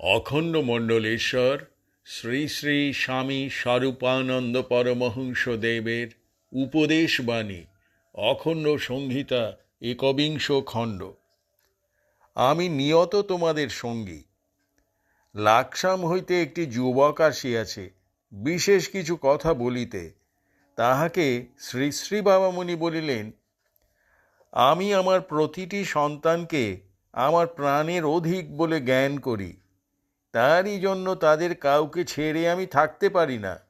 অখণ্ড মণ্ডলেশ্বর, শ্রী শ্রী স্বামী স্বরূপানন্দ পরমহংস দেবের উপদেশবাণী, অখণ্ড সংহিতা একবিংশ খণ্ড। আমি নিয়ত তোমাদের সঙ্গী। লাকসাম হইতে একটি যুবক আসিয়াছে, বিশেষ কিছু কথা বলিতে। তাহাকে শ্রী শ্রী বাবামণি বলিলেন, আমি আমার প্রতিটি সন্তানকে আমার প্রাণের অধিক বলে জ্ঞান করি। তারই জন্য তাদের কাউকে ছেড়ে আমি থাকতে পারি না।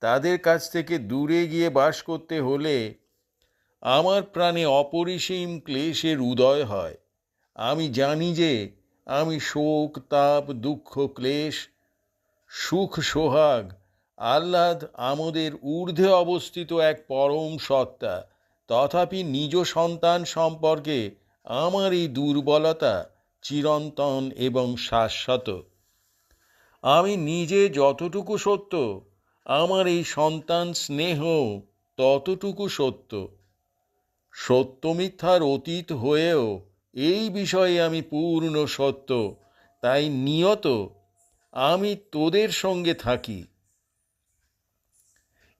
তাদের কাছ থেকে দূরে গিয়ে বাস করতে হলে আমার প্রাণে অপরিসীম ক্লেশের উদয় হয়। আমি জানি যে আমি শোক, তাপ, দুঃখ, ক্লেশ, সুখ, সোহাগ, আহ্লাদ আমাদের ঊর্ধ্বে অবস্থিত এক পরম সত্তা। তথাপি নিজ সন্তান সম্পর্কে আমার এই দুর্বলতা চিরন্তন এবং শাশ্বত। আমি নিজে যতটুকু সত্য, আমার এই সন্তান স্নেহ ততটুকু সত্য। সত্য মিথ্যার অতীত হয়েও এই বিষয়ে আমি পূর্ণ সত্য, তাই নিয়ত আমি তোদের সঙ্গে থাকি।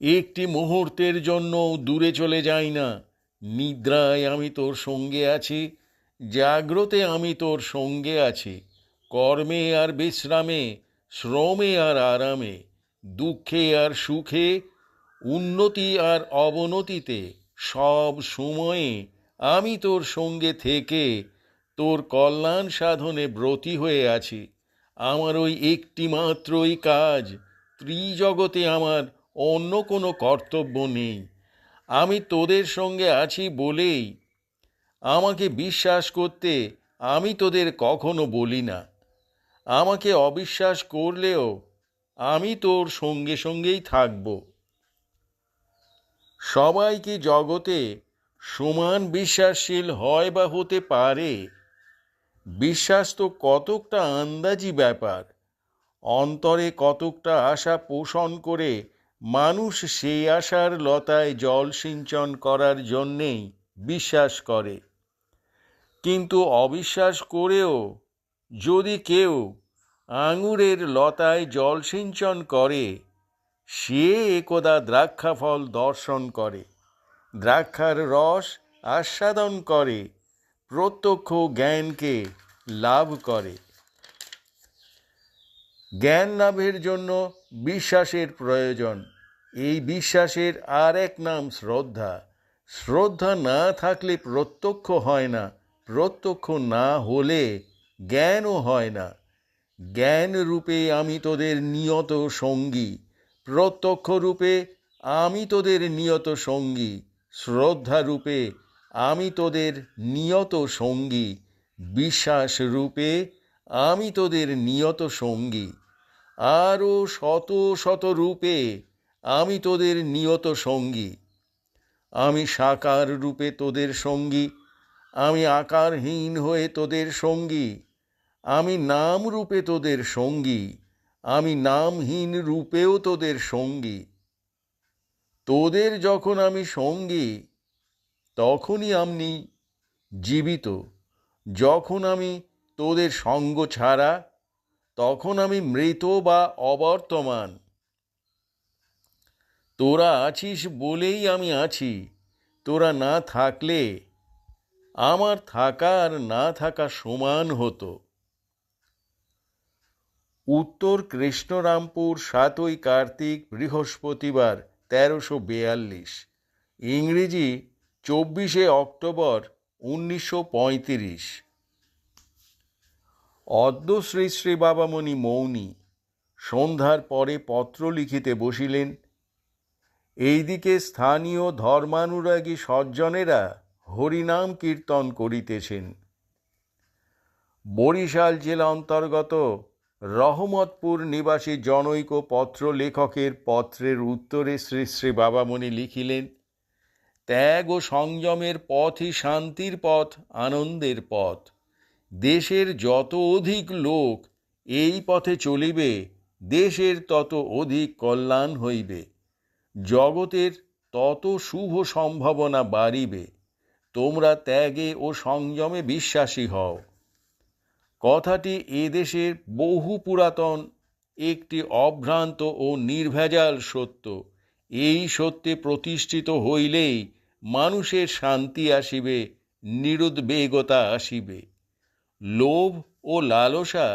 একটি মুহূর্তের জন্য দূরে চলে যাই না, নিদ্রায় আমি তোর সঙ্গে আছি, জাগ্রতে আমি তোর সঙ্গে আছি, কর্মে আর বিশ্রামে শ্রমে আর আরামে, দুঃখে আর সুখে, উন্নতি আর অবনতিতে, সব সময়ে আমি তোর সঙ্গে থেকে তোর কল্যাণ সাধনে ব্রতী হয়ে আছি। আমার ওই একটি মাত্রই কাজ, ত্রিজগতে আমার অন্য কোনো কর্তব্য নেই। আমি তোদের সঙ্গে আছি বলেই আমাকে বিশ্বাস করতে আমি তোদের কখনো বলি না। আমাকে অবিশ্বাস করলেও আমি তোর সঙ্গে সঙ্গেই থাকব। সবাই কি জগতে সমান বিশ্বাসশীল হয় বা হতে পারে? বিশ্বাস তো কতকটা আন্দাজি ব্যাপার। অন্তরে কতকটা আশা পোষণ করে মানুষ সেই আশার লতায় জল সিঞ্চন করার জন্যেই বিশ্বাস করে। কিন্তু অবিশ্বাস করেও যদি কেউ আঙুরের লতায় জল সিঞ্চন করে। সে একদা দ্রাক্ষাফল দর্শন করে। দ্রাক্ষার রস আস্বাদন করে। প্রত্যক্ষ জ্ঞানকে লাভ করে। জ্ঞান লাভের জন্য বিশ্বাসের প্রয়োজন। এই বিশ্বাসের আর এক নাম শ্রদ্ধা। শ্রদ্ধা না থাকলে প্রত্যক্ষ হয় না। প্রত্যক্ষ না হলে জ্ঞানও হয় না। জ্ঞান রূপে আমি তোদের নিয়ত সঙ্গী। প্রত্যক্ষ রূপে আমি তোদের নিয়ত সঙ্গী। শ্রদ্ধা রূপে আমি তোদের নিয়ত সঙ্গী। বিশ্বাস রূপে আমি তোদের নিয়ত সঙ্গী। আরও শত শত রূপে আমি তোদের নিয়ত সঙ্গী। আমি সাকার রূপে তোদের সঙ্গী। আমি আকারহীন হয়ে তোদের সঙ্গী। আমি নাম রূপে তোদের সঙ্গী, আমি নামহীন রূপেও তোদের সঙ্গী। তোদের যখন আমি সঙ্গী, তখনই আমি জীবিত। যখন আমি তোদের সঙ্গ ছাড়া, তখন আমি মৃত বা অবর্তমান। তোরা আছিস বলেই আমি আছি। তোরা না থাকলে, আমার থাকা আর না থাকা সমান হতো। উত্তর কৃষ্ণরামপুর সাতই কার্তিক বৃহস্পতিবার তেরোশো বেয়াল্লিশ। ইংরেজি চব্বিশে অক্টোবর উনিশশো পঁয়ত্রিশ। অদ্য শ্রী শ্রী বাবামণি মৌনী সন্ধ্যার পরে পত্র লিখিতে বসিলেন। এইদিকে স্থানীয় ধর্মানুরাগী সজ্জনেরা হরিনাম কীর্তন করিতেছেন। বরিশাল জেলা অন্তর্গত রহমতপুর নিবাসী জনৈক পত্র লেখকের পত্রের উত্তরে শ্রী শ্রী বাবামণি লিখিলেন, ত্যাগ ও সংযমের পথই শান্তির পথ, আনন্দের পথ। দেশের যত অধিক লোক এই পথে চলিবে, দেশের তত অধিক কল্যাণ হইবে। জগতের তত শুভ সম্ভাবনা বাড়িবে। তোমরা ত্যাগে ও সংযমে বিশ্বাসী হও। কথাটি এদেশের বহু পুরাতন, একটি অভ্রান্ত ও নির্ভেজাল সত্য। এই সত্যে প্রতিষ্ঠিত হইলেই মানুষের শান্তি আসিবে, নিরুদ্বেগতা আসিবে। লোভ ও লালসা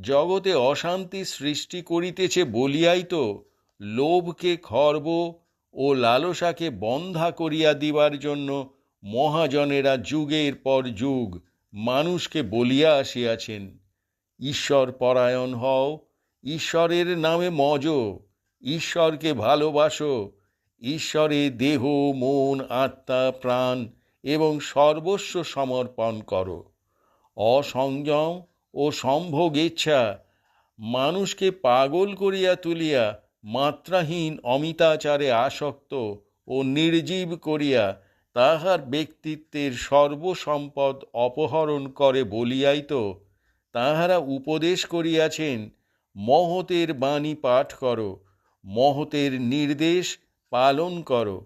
জগতে অশান্তি সৃষ্টি করিতেছে বলিয়াই তো লোভকে খর্ব ও লালসাকে বন্ধা করিয়া দিবার জন্য মহাজনেরা যুগের পর যুগ মানুষকে বলিয়া আসিয়াছেন, ঈশ্বর পরায়ণ হও, ঈশ্বরের নামে মজ, ঈশ্বরকে ভালোবাসো, ঈশ্বরে দেহ, মন, আত্মা, প্রাণ এবং সর্বস্ব সমর্পণ করো। অসংযম ও সম্ভোগ ইচ্ছা, মানুষকে পাগল করিয়া তুলিয়া মাত্রাহীন অমিতাচারে আসক্ত ও নির্জীব করিয়া তাহার ব্যক্তিত্বের সর্বসম্পদ অপহরণ করে বলিয়াই তো তাহারা উপদেশ করিয়াছেন, মহতের বাণী পাঠ করো, মহতের নির্দেশ পালন করো।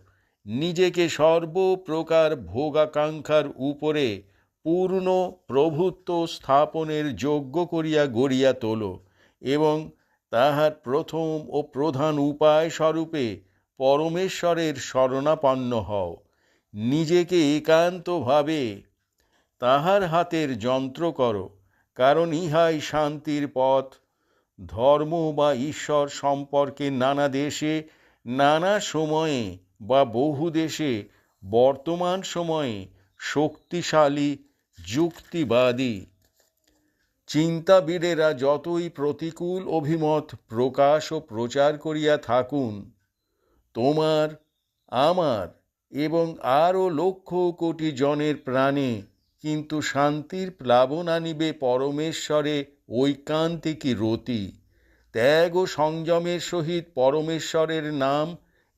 নিজেকে সর্বপ্রকার ভোগাকাঙ্ক্ষার উপরে পূর্ণ প্রভুত্ব স্থাপনের যোগ্য করিয়া গড়িয়া তোলো এবং তাহার প্রথম ও প্রধান উপায় স্বরূপে পরমেশ্বরের শরণাপন্ন হও। নিজেকে একান্তভাবে তাহার হাতের যন্ত্র করো, কারণ ইহাই শান্তির পথ। ধর্ম বা ঈশ্বর সম্পর্কে নানা দেশে, নানা সময়ে বা বহু দেশে, বর্তমান সময়ে শক্তিশালী, যুক্তিবাদী। চিন্তাবিদেরা যতই প্রতিকূল অভিমত প্রকাশ ও প্রচার করিয়া থাকুন, তোমার, আমার এবং আরও লক্ষ কোটি জনের প্রাণে, কিন্তু শান্তির প্লাবন আনিবে পরমেশ্বরে ঐকান্তিকী রতি। ত্যাগ ও সংযমের সহিত পরমেশ্বরের নাম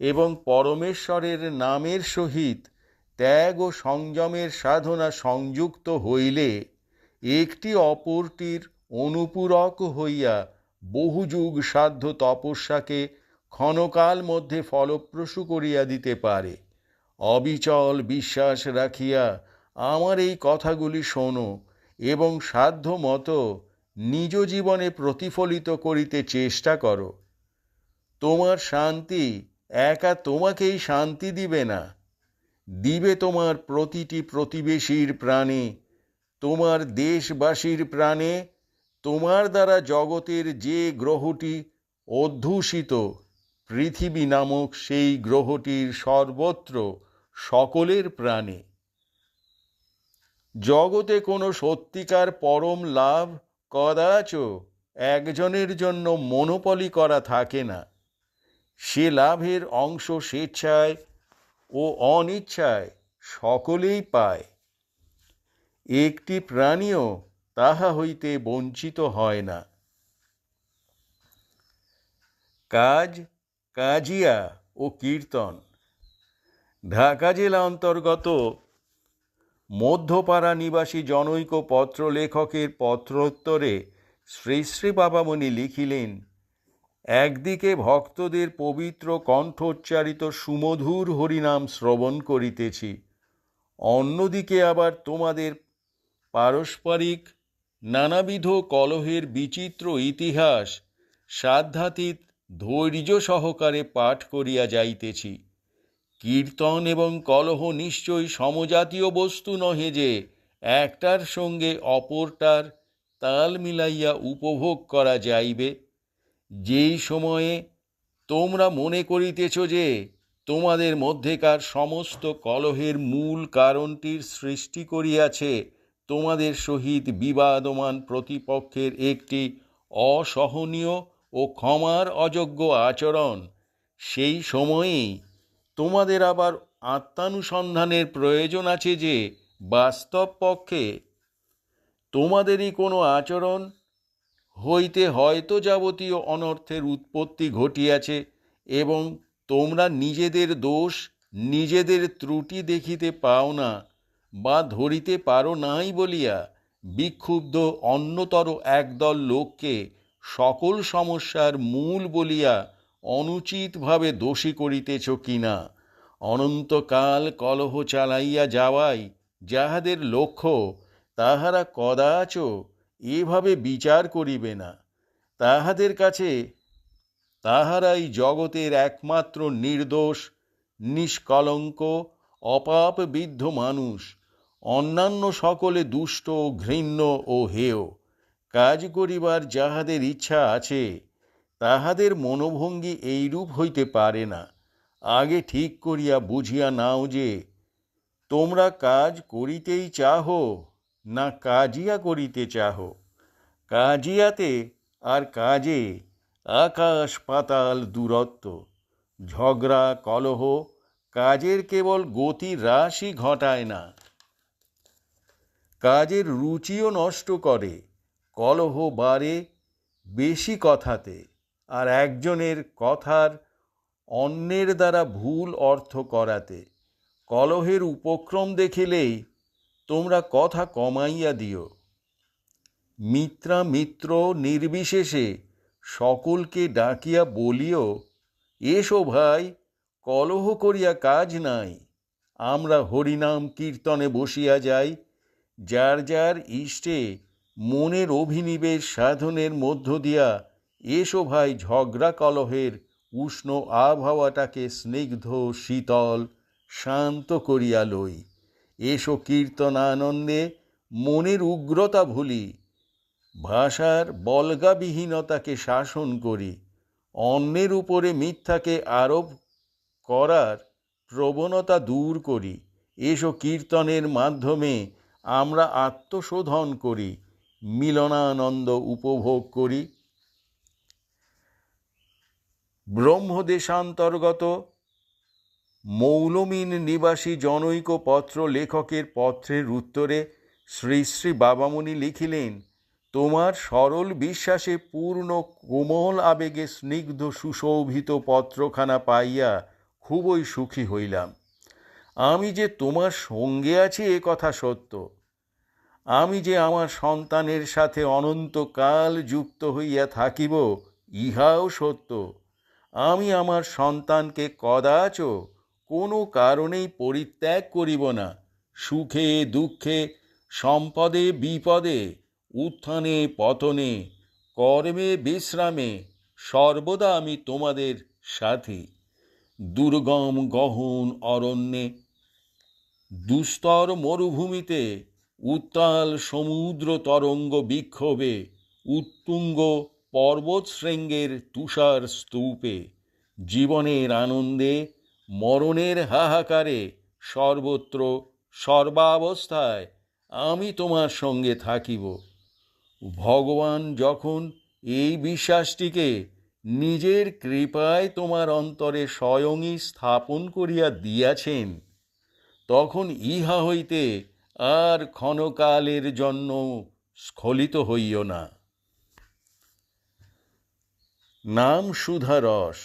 এবং পরমেশ্বরের নামের সহিত ত্যাগ ও সংযমের সাধনা সংযুক্ত হইলে একটি অপরটির অনুপূরক হইয়া বহু যুগ সাধ্য তপস্যাকে ক্ষণকাল মধ্যে ফলপ্রসূ করিয়া দিতে পারে। অবিচল বিশ্বাস রাখিয়া আমার এই কথাগুলি শোনো এবং সাধ্য মতো নিজ জীবনে প্রতিফলিত করিতে চেষ্টা করো। তোমার শান্তি একা তোমাকেই শান্তি দিবে না। দিবে তোমার প্রতিটি প্রতিবেশীর প্রাণে, তোমার দেশবাসীর প্রাণে, তোমার দ্বারা জগতের যে গ্রহটি অধ্যুষিত, পৃথিবী নামক সেই গ্রহটির সর্বত্র সকলের প্রাণে। জগতে কোনো সত্যিকার পরম লাভ কদাচ একজনের জন্য মনোপলি করা থাকে না। সে লাভের অংশ স্বেচ্ছায় ও অনিচ্ছায় সকলেই পায়। একটি প্রাণীও তাহা হইতে বঞ্চিত হয় না। কাজ, কাজিয়া ও কীর্তন। ঢাকা জেলা অন্তর্গত মধ্যপাড়া নিবাসী জনৈক পত্র লেখকের পত্রোত্তরে শ্রী শ্রী বাবামণি লিখিলেন, একদিকে ভক্তদের পবিত্র কণ্ঠোচ্চারিত সুমধুর হরিনাম শ্রবণ করিতেছি, অন্যদিকে আবার তোমাদের পারস্পরিক নানাবিধ কলহের বিচিত্র ইতিহাস, সাধ্যাতীত ধৈর্য সহকারে পাঠ করিয়া যাইতেছি। কীর্তন এবং কলহ নিশ্চয়ই সমজাতীয় বস্তু নহে যে, একটার সঙ্গে অপরটার তাল মিলাইয়া উপভোগ করা যাইবে। যেই সময়ে তোমরা মনে করিতেছ যে, তোমাদের মধ্যেকার সমস্ত কলহের মূল কারণটির সৃষ্টি করিয়াছে, তোমাদের সহিত বিবাদমান প্রতিপক্ষের একটি অসহনীয় ও ক্ষমার অযোগ্য আচরণ, সেই সময়েই তোমাদের আবার আত্মানুসন্ধানের প্রয়োজন আছে যে বাস্তব পক্ষে তোমাদেরই কোনো আচরণ হইতে হয়তো যাবতীয় অনর্থের উৎপত্তি ঘটিয়াছে এবং তোমরা নিজেদের দোষ, নিজেদের ত্রুটি দেখিতে পাও না বা ধরিতে পারো নাই বলিয়া বিক্ষুব্ধ অন্যতর একদল লোককে সকল সমস্যার মূল বলিয়া অনুচিতভাবে দোষী করিতেছ কিনা অনন্তকাল কলহ চালাইয়া যাওয়াই যাহাদের লক্ষ্য, তাহারা কদাচ এভাবে বিচার করিবে না। তাহাদের কাছে তাহারাই জগতের একমাত্র নির্দোষ, নিষ্কলঙ্ক, অপাপ বিদ্ধ মানুষ, অন্যান্য সকলে দুষ্ট, ঘৃণ্য ও হেয়। কাজ করিবার যাহাদের ইচ্ছা আছে তাহাদের মনোভঙ্গি এইরূপ হইতে পারে না। আগে ঠিক করিয়া বুঝিয়া নাও যে, তোমরা কাজ করিতেই চাহ না কাজিয়া করিতে চাহ। কাজিয়াতে আর কাজে আকাশ পাতাল দূরত্ব, ঝগড়া, কলহ, কাজের কেবল গতি হ্রাসই ঘটায় না। কাজের রুচিও নষ্ট করে, কলহ বাড়ে বেশি কথাতে। আর একজনের কথার অন্যের দ্বারা ভুল অর্থ করাতে, কলহের উপক্রম দেখিলেই তোমরা কথা কমাইয়া দিও। মিত্রা মিত্র নির্বিশেষে সকলকে ডাকিয়া বলিও এসো ভাই কলহ করিয়া কাজ নাই। আমরা হরিনাম কীর্তনে বসিয়া যাই। যার যার ইষ্টে মনের অভিনিবেশ সাধনের মধ্য দিয়া এসো ভাই ঝগড়া কলহের, উষ্ণ আবহাওয়াটাকে স্নিগ্ধ, শীতল, শান্ত করিয়া লই। এসো কীর্তনানন্দে মনের উগ্রতা ভুলি। ভাষার বলগাবিহীনতাকে শাসন করি। অন্যের উপরে মিথ্যাকে আরোপ করার প্রবণতা দূর করি। এসো কীর্তনের মাধ্যমে আমরা আত্মশোধন করি। মিলনানন্দ উপভোগ করি। ব্রহ্মদেশান্তর্গত মৌলমিন নিবাসী জনৈক পত্র লেখকের পত্রের উত্তরে শ্রী শ্রী বাবামণি লিখিলেন, তোমার সরল বিশ্বাসে পূর্ণ কোমল আবেগে স্নিগ্ধ সুশোভিত পত্রখানা পাইয়া খুবই সুখী হইলাম। আমি যে তোমার সঙ্গে আছি এ কথা সত্য। আমি যে আমার সন্তানের সাথে অনন্তকাল যুক্ত হইয়া থাকিব, ইহাও সত্য। আমি আমার সন্তানকে কদাচ কোনো কারণেই পরিত্যাগ করিব না। সুখে, দুঃখে, সম্পদে, বিপদে, উত্থানে, পতনে, কর্মে, বিশ্রামে, সর্বদা আমি তোমাদের সাথী। দুর্গম গহন অরণ্যে, দুস্তর মরুভূমিতে, উত্তাল সমুদ্র তরঙ্গ বিক্ষোভে, উত্তুঙ্গ পর্বত শৃঙ্গের তুষার স্তূপে, জীবনের আনন্দে, মরণের হাহাকারে সর্বত্র, সর্বাবস্থায় আমি তোমার সঙ্গে থাকিব। ভগবান যখন এই বিশ্বাসটিকে নিজের কৃপায় তোমার অন্তরে স্বয়ংই স্থাপন করিয়া দিয়াছেন, তখন ইহা হইতে আর ক্ষণকালের জন্য স্খলিত হইও না। নাম সুধা রস।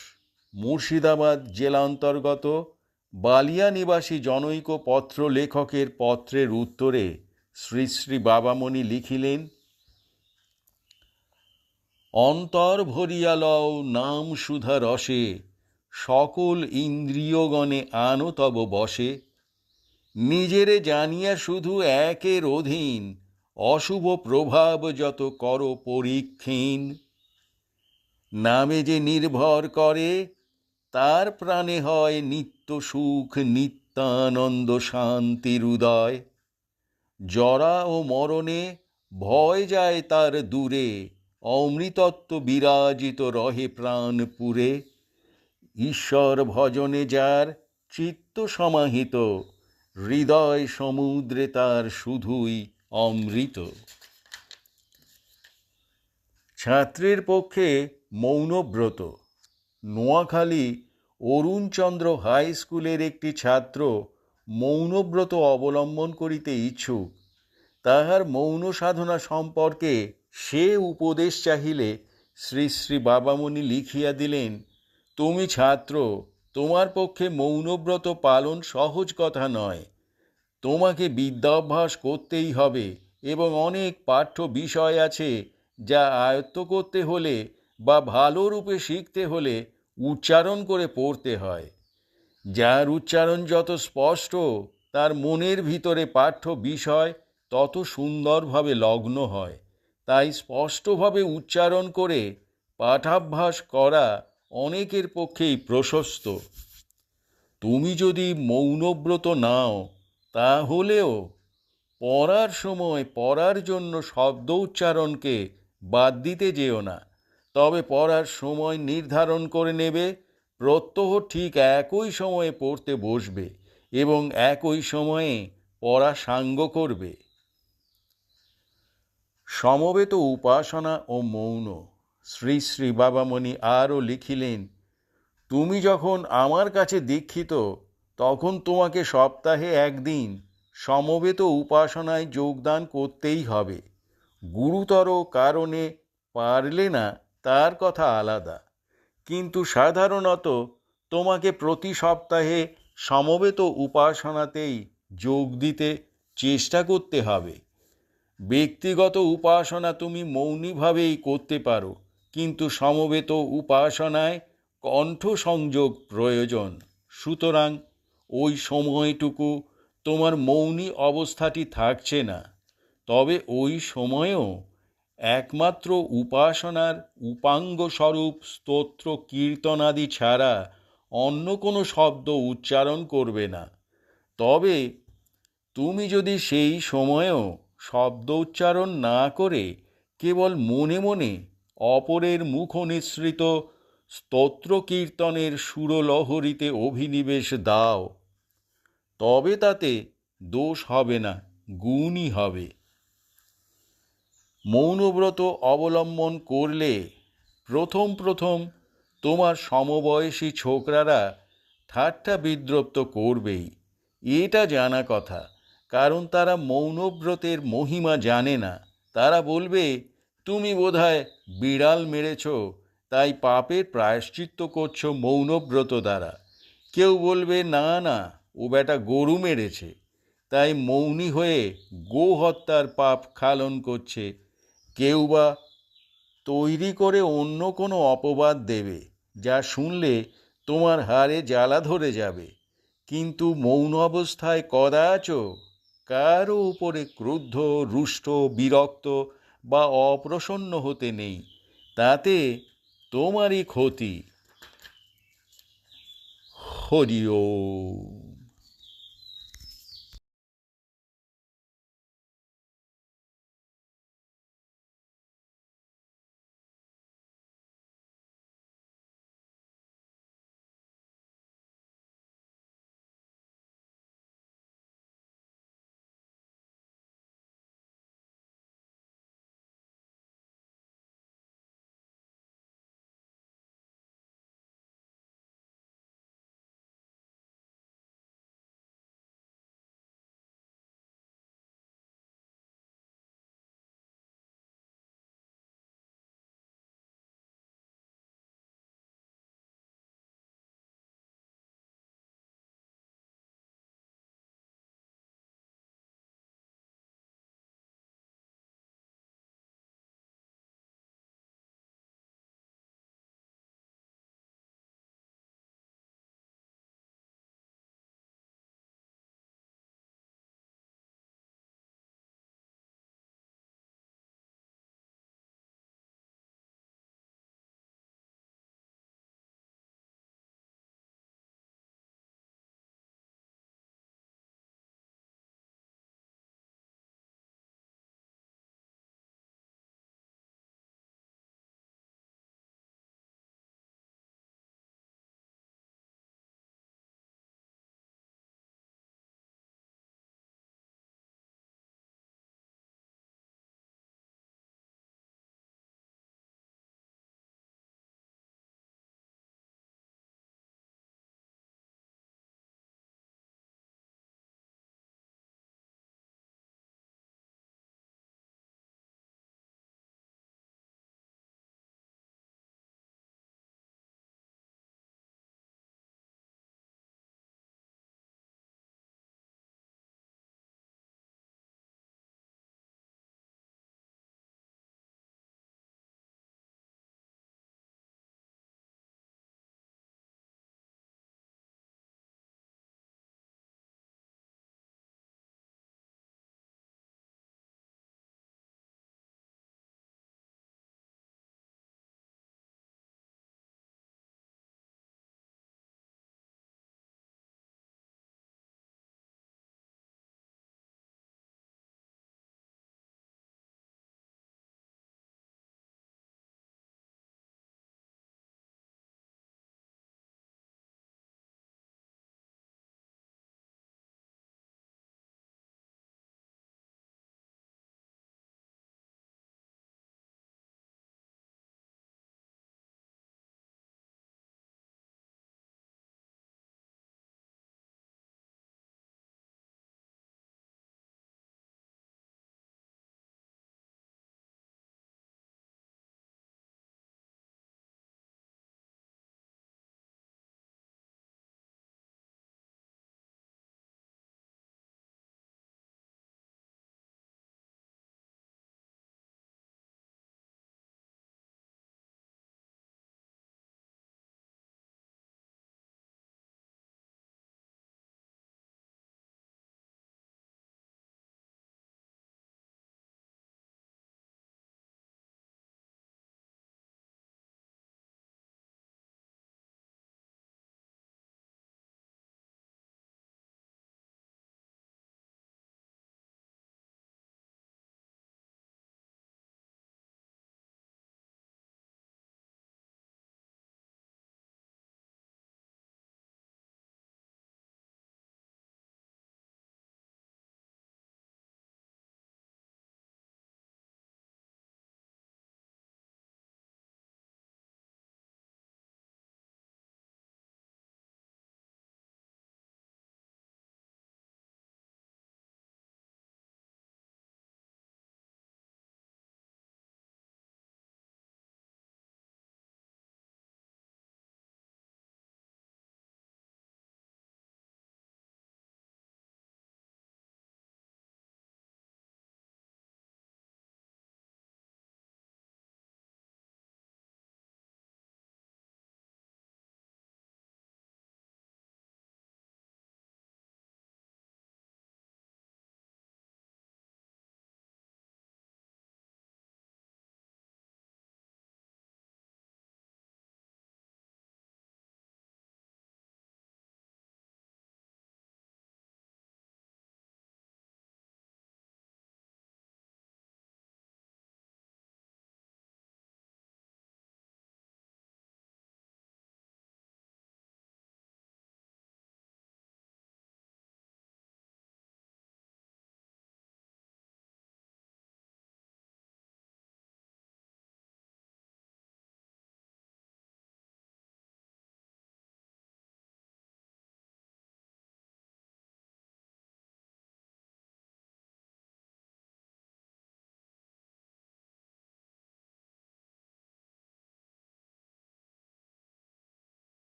মুর্শিদাবাদ জেলা অন্তর্গত বালিয়া নিবাসী জনৈক পত্র লেখকের পত্রের উত্তরে শ্রী শ্রী বাবামণি লিখিলেন, অন্তর ভরিয়া লও নাম সুধা রসে, সকল ইন্দ্রিয়গণে আনো তব বসে। নিজেরে জানিয়া শুধু একের অধীন, অশুভ প্রভাব যত কর পরীক্ষীণ। নামে যে নির্ভর করে, তার প্রাণে হয় নিত্য সুখ, নিত্যানন্দ শান্তির উদয় জরা ও মরণে ভয় যায় তার দূরে, অমৃতত্ব বিরাজিত রহে প্রাণপুরে ঈশ্বর ভজনে যার চিত্ত সমাহিত, হৃদয় সমুদ্রে তার শুধুই অমৃত। ছাত্রের পক্ষে মৌনব্রত। নোয়াখালী অরুণচন্দ্র হাই স্কুলের একটি ছাত্র মৌনব্রত অবলম্বন করিতে ইচ্ছুক। তাহার মৌন সাধনা সম্পর্কে সে উপদেশ চাহিলে শ্রী শ্রী বাবামণি লিখিয়া দিলেন, তুমি ছাত্র, তোমার পক্ষে মৌনব্রত পালন সহজ কথা নয়। তোমাকে বিদ্যাভ্যাস করতেই হবে এবং অনেক পাঠ্য বিষয় আছে যা আয়ত্ত করতে হলে বা ভালো রূপে শিখতে হলে উচ্চারণ করে পড়তে হয়। যার উচ্চারণ যত স্পষ্ট, তার মনের ভিতরে পাঠ্য বিষয় তত সুন্দরভাবে লগ্ন হয়। তাই স্পষ্টভাবে উচ্চারণ করে পাঠাভ্যাস করা অনেকের পক্ষেই প্রশস্ত। তুমি যদি মৌনব্রত নাও, তাহলেও পড়ার সময় পড়ার জন্য শব্দ উচ্চারণকে বাদ দিতে যেও না। তবে পড়ার সময় নির্ধারণ করে নেবে, প্রত্যহ ঠিক একই সময়ে পড়তে বসবে এবং একই সময়ে পড়া সাঙ্গ করবে। সমবেত উপাসনা ও মৌন, শ্রী শ্রী বাবামণি আরও লিখিলেন, তুমি যখন আমার কাছে দীক্ষিত, তখন তোমাকে সপ্তাহে একদিন সমবেত উপাসনায় যোগদান করতেই হবে। গুরুতর কারণে পারলে না তার কথা আলাদা। কিন্তু সাধারণত তোমাকে প্রতি সপ্তাহে সমবেত উপাসনাতেই যোগ দিতে চেষ্টা করতে হবে। ব্যক্তিগত উপাসনা তুমি মৌনীভাবেই করতে পারো, কিন্তু সমবেত উপাসনায় কণ্ঠ সংযোগ প্রয়োজন। সুতরাং ওই সময়টুকু তোমার মৌনী অবস্থাটি থাকছে না। তবে ওই সময়েও একমাত্র উপাসনার উপাঙ্গস্বরূপ স্তোত্র কীর্তনাদি ছাড়া অন্য কোনো শব্দ উচ্চারণ করবে না। তবে তুমি যদি সেই সময়েও শব্দ উচ্চারণ না করে কেবল মনে মনে অপরের মুখ নিঃসৃত স্তোত্র কীর্তনের সুরলহরীতে অভিনিবেশ দাও, তবে তাতে দোষ হবে না, গুণই হবে। মৌনব্রত অবলম্বন করলে প্রথম প্রথম তোমার সমবয়সী ছোকরারা ঠাট্টা বিদ্রপ্ত করবেই। এটা জানা কথা, কারণ তারা মৌনব্রতের মহিমা জানে না। তারা বলবে, তুমি বোধহয় বিড়াল মেরেছ, তাই পাপের প্রায়শ্চিত্ত করছ মৌনব্রত দ্বারা। কেউ বলবে, না না, ও বেটা গরু মেরেছে, তাই মৌনী হয়ে গো হত্যার পাপ খালন করছে। কেউ বা তৈরি করে অন্য কোনো অপবাদ দেবে, যা শুনলে তোমার হাড়ে জ্বালা ধরে যাবে। কিন্তু মৌন অবস্থায় কদাচ কারও উপরে ক্রুদ্ধ, রুষ্ট, বিরক্ত বা অপ্রসন্ন হতে নেই। তাতে তোমারই ক্ষতি। হরি ওম।